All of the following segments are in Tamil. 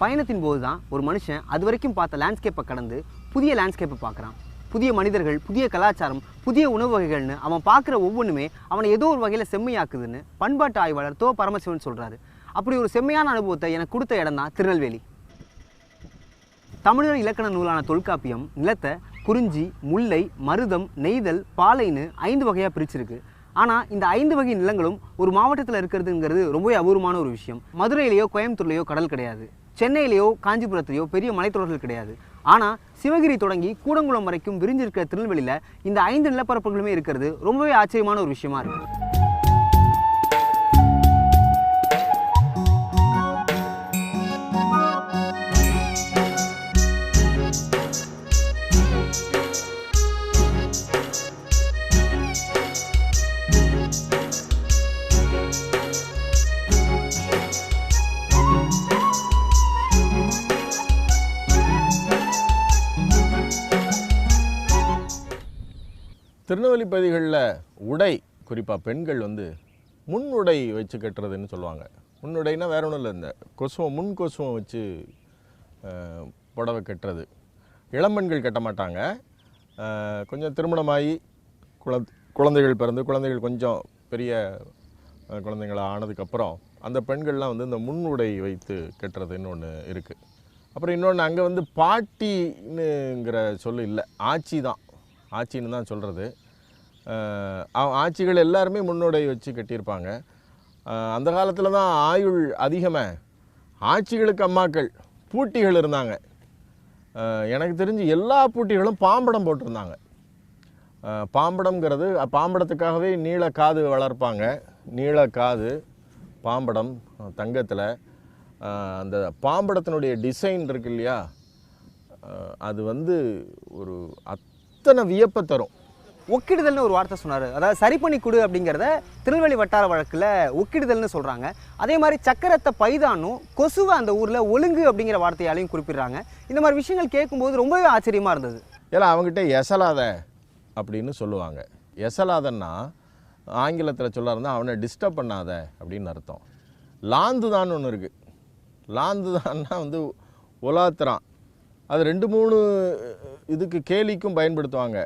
பயணத்தின் போது தான் ஒரு மனுஷன் அது வரைக்கும் பார்த்த லேண்ட்ஸ்கேப்பை கடந்து புதிய லேண்ட்ஸ்கேப்பை பார்க்குறான். புதிய மனிதர்கள் புதிய கலாச்சாரம் புதிய உணவு வகைகள்னு அவன் பார்க்குற ஒவ்வொன்றுமே அவனை ஏதோ ஒரு வகையில் செம்மையாக்குதுன்னு பண்பாட்டு ஆய்வாளர் தோ பரமசிவன் சொல்கிறாரு அப்படி ஒரு செம்மையான அனுபவத்தை எனக்கு கொடுத்த இடம் தான் திருநெல்வேலி. தமிழர் இலக்கண நூலான தொல்காப்பியம் நிலத்தை குறிஞ்சி முல்லை மருதம் நெய்தல் பாலைன்னு ஐந்து வகையாக பிரிச்சிருக்கு. ஆனால் இந்த ஐந்து வகை நிலங்களும் ஒரு மாவட்டத்தில் இருக்கிறதுங்கிறது ரொம்பவே அபூர்வமான ஒரு விஷயம். மதுரையிலேயோ கோயம்புத்தூர்லேயோ கடல் கிடையாது. சென்னையிலேயோ காஞ்சிபுரத்திலேயோ பெரிய மலைத்தொடர்கள் கிடையாது. ஆனால் சிவகிரி தொடங்கி கூடங்குளம் வரைக்கும் விரிஞ்சிருக்கிற திருநெல்வேலியில் இந்த ஐந்து நிலப்பரப்புகளுமே இருக்கிறது. ரொம்பவே ஆச்சரியமான ஒரு விஷயமா இருக்குது திருநெல்வேலி பகுதிகளில் உடை குறிப்பாக பெண்கள் வந்து முன் உடை வச்சு கட்டுறதுன்னு சொல்லுவாங்க. முன்னுடைனா வேற ஒன்றும் இல்லை இந்த கொசுவம் முன் கொசுவம் வச்சு புடவை கட்டுறது. இளம்பெண்கள் கட்ட மாட்டாங்க. கொஞ்சம் திருமணமாகி குழ குழந்தைகள் பிறந்து குழந்தைகள் கொஞ்சம் பெரிய குழந்தைங்களாக குழந்தைங்களா ஆனதுக்கப்புறம் அந்த பெண்கள்லாம் வந்து இந்த முன் உடை வைத்து கட்டுறதுன்னு ஒன்று இருக்குது அப்புறம் இன்னொன்று அங்கே வந்து பாட்டின்னுங்கிற சொல்லு இல்லை ஆச்சி தான். ஆட்சின்னு தான் சொல்கிறது ஆட்சிகள் எல்லாருமே முன்னோடை வச்சு கட்டியிருப்பாங்க. அந்த காலத்தில் தான் ஆயுள் அதிகமாக ஆட்சிகளுக்கு அம்மாக்கள் பூட்டிகள் இருந்தாங்க. எனக்கு தெரிஞ்சு எல்லா பூட்டிகளும் பாம்படம் போட்டிருந்தாங்க. பாம்படங்கிறது பாம்படம்ங்கிறது பாம்படத்துக்காகவே நீள காது வளர்ப்பாங்க. நீள காது பாம்படம் தங்கத்தில். அந்த பாம்படத்தினுடைய டிசைன் இருக்கு இல்லையா? அது வந்து ஒரு அத் அத்தனை வியப்பை தரும்? ஒக்கிடுதல்னு ஒரு வார்த்தை சொன்னார். அதாவது சரி பண்ணி கொடு அப்படிங்கிறத திருநெல்வேலி வட்டார வழக்கில் ஒக்கிடுதல்னு சொல்கிறாங்க அதே மாதிரி சக்கரத்தை பைதானும் கொசுவை அந்த ஊரில் ஒழுங்கு அப்படிங்கிற வார்த்தையாலையும் குறிப்பிடுறாங்க. இந்த மாதிரி விஷயங்கள் கேட்கும்போது ரொம்பவே ஆச்சரியமாக இருந்தது. ஏன்னா அவங்ககிட்ட எசலாத அப்படின்னு சொல்லுவாங்க. எசலாதன்னா ஆங்கிலத்தில் சொல்லாருந்தா அவனை டிஸ்டர்ப் பண்ணாத அப்படின்னு அர்த்தம். லாந்து தான் ஒன்று இருக்குது லாந்து தான்னா வந்து உலாத்துறான். அது ரெண்டு மூணு இதுக்கு கேலிக்கும் பயன்படுத்துவாங்க.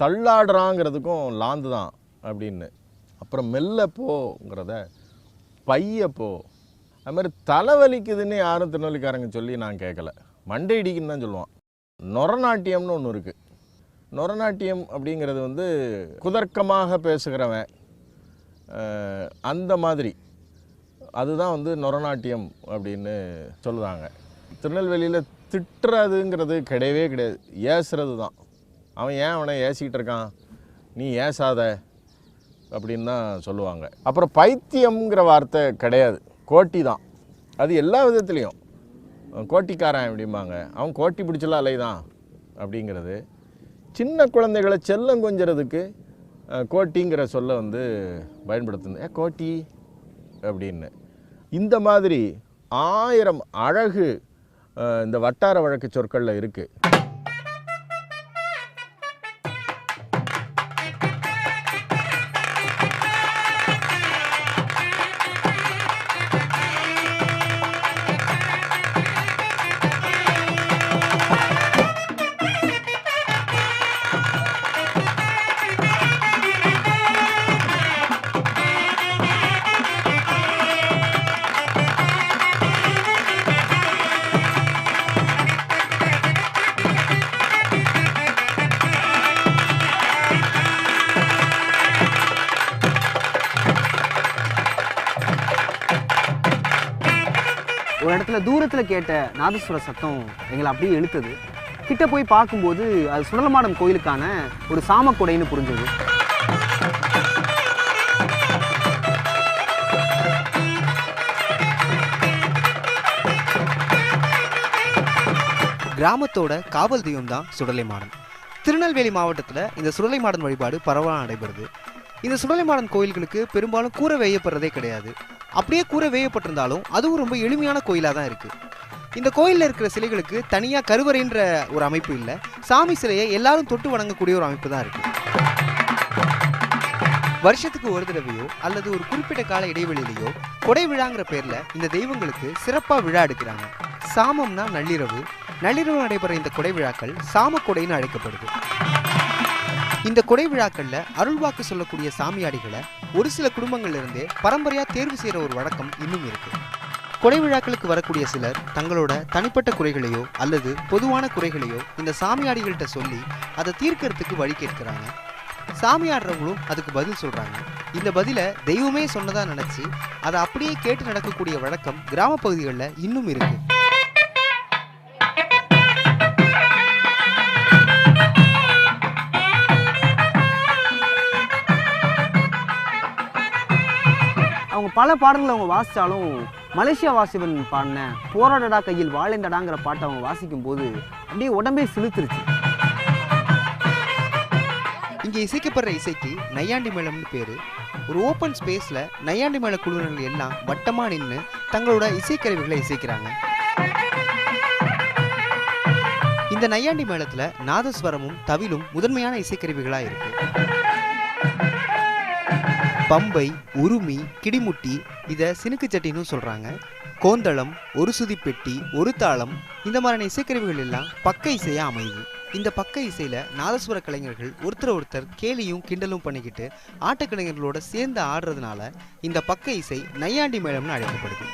தள்ளாடுறாங்கிறதுக்கும் லாந்து தான் அப்படின்னு. அப்புறம் மெல்ல போங்கிறத பைய போ. அது மாதிரி தலைவலிக்குதுன்னு யாரும் திருநெல்வேலிக்காரங்க சொல்லி நான் கேட்கல மண்டை இடிக்குன்னு தான் சொல்லுவான். நொரநாட்டியம்னு ஒன்று இருக்குது நொரநாட்டியம் அப்படிங்கிறது வந்து குதர்க்கமாக பேசுகிறவன் அந்த மாதிரி. அதுதான் வந்து நொரநாட்டியம் அப்படின்னு சொல்லுவாங்க திருநெல்வேலியில் திட்டுறதுங்கிறது கிடையவே கிடையாது. ஏசுறது தான் அவன் ஏன் அவனை ஏசிக்கிட்டு இருக்கான்? நீ ஏசாத அப்படின்னு தான் சொல்லுவாங்க. அப்புறம் பைத்தியம்ங்கிற வார்த்தை கிடையாது. கோட்டி தான் அது எல்லா விதத்துலேயும். கோட்டிக்காரன் அப்படிம்பாங்க. அவன் கோட்டி பிடிச்சலாம் அலைதான் அப்படிங்கிறது. சின்ன குழந்தைகளை செல்லம் கொஞ்சறதுக்கு கோட்டிங்கிற சொல்ல வந்து பயன்படுத்துது ஏ கோட்டி அப்படின்னு. இந்த மாதிரி ஆயிரம் அழகு இந்த வட்டார வழக்கு சொற்களில் இருக்குது ஒரு இடத்துல தூரத்தில் கேட்ட நாதஸ்வர சத்தம் எங்களை அப்படியே இழுத்தது. கிட்ட போய் பார்க்கும்போது அது சுடலமாடம் கோயிலுக்கான ஒரு சாமக்கொடைன்னு புரிஞ்சது. கிராமத்தோட காவல் தெய்வம் தான் சுடலை மாடன் திருநெல்வேலி மாவட்டத்தில் இந்த சுடலை மாடன் வழிபாடு பரவலாக நடைபெறுது. இந்த சுடலைமாடன் கோயில்களுக்கு பெரும்பாலும் கூரை வேயப்படுறதே கிடையாது. அப்படியே கூரை வேயப்பட்டிருந்தாலும் அதுவும் ரொம்ப எளிமையான கோயிலாக தான் இருக்குது இந்த கோயிலில் இருக்கிற சிலைகளுக்கு தனியாக கருவறைன்ற ஒரு அமைப்பு இல்லை. சாமி சிலையை எல்லாரும் தொட்டு வணங்கக்கூடிய ஒரு அமைப்பு தான் இருக்குது வருஷத்துக்கு ஒரு தடவையோ அல்லது ஒரு குறிப்பிட்ட கால இடைவெளியிலேயோ கொடை விழாங்கிற பேரில் இந்த தெய்வங்களுக்கு சிறப்பாக விழா எடுக்கிறாங்க. சாமம்னா நள்ளிரவு. நள்ளிரவு நடைபெற இந்த கொடை விழாக்கள் சாம கொடைன்னு அழைக்கப்படுது. இந்த கொடை விழாக்கள்ல அருள்வாக்கு சொல்லக்கூடிய சாமியாடிகளை ஒரு சில குடும்பங்கள்ல இருந்தே பரம்பரையா தேர்வு செய்யற ஒரு வழக்கம் இன்னும் இருக்கு. கொடை விழாக்களுக்கு வரக்கூடிய சிலர் தங்களோட தனிப்பட்ட குறைகளையோ அல்லது பொதுவான குறைகளையோ இந்த சாமியாடிகள்கிட்ட சொல்லி அதை தீர்க்கறதுக்கு வழி கேட்கிறாங்க. சாமியாடுறவங்களும் அதுக்கு பதில் சொல்றாங்க. இந்த பதிலை தெய்வமே சொன்னதா நினைச்சு அதை அப்படியே கேட்டு நடக்கக்கூடிய வழக்கம் கிராம பகுதிகளில் இன்னும் இருக்கு. அவங்க பல பாடல்களை அவங்க வாசித்தாலும் மலேசியா வாசிவன் பாடின போராடடா கையில் வாழைந்தடாங்கிற பாட்டை அவங்க வாசிக்கும் போது அப்படியே உடம்பே சிலுத்துருச்சு இங்கே இசைக்கப்படுற இசைக்கு நையாண்டி மேளம்னு பேர். ஒரு ஓப்பன் ஸ்பேஸில் நையாண்டி மேள குழுவினர்கள் எல்லாம் வட்டமாக நின்று தங்களோட இசைக்கருவிகளை இசைக்கிறாங்க. இந்த நையாண்டி மேளத்தில் நாதஸ்வரமும் தவிலும் முதன்மையான இசைக்கருவிகளாக இருக்குது பம்பை உருமி கிடிமுட்டி இதை சினுக்கு சட்டின்னு சொல்கிறாங்க கோந்தளம் ஒரு சுதி பெட்டி ஒரு தாளம் இந்த மாதிரியான இசைக்கருவிகள் எல்லாம் பக்க இசையாக அமையுது. இந்த பக்க இசையில் நாதஸ்வர கலைஞர்கள் ஒருத்தர் ஒருத்தர் கேலியும் கிண்டலும் பண்ணிக்கிட்டு ஆட்டக்கலைஞர்களோட சேர்ந்து ஆடுறதுனால இந்த பக்க இசை நையாண்டி மேளம்னு அழைக்கப்படுது.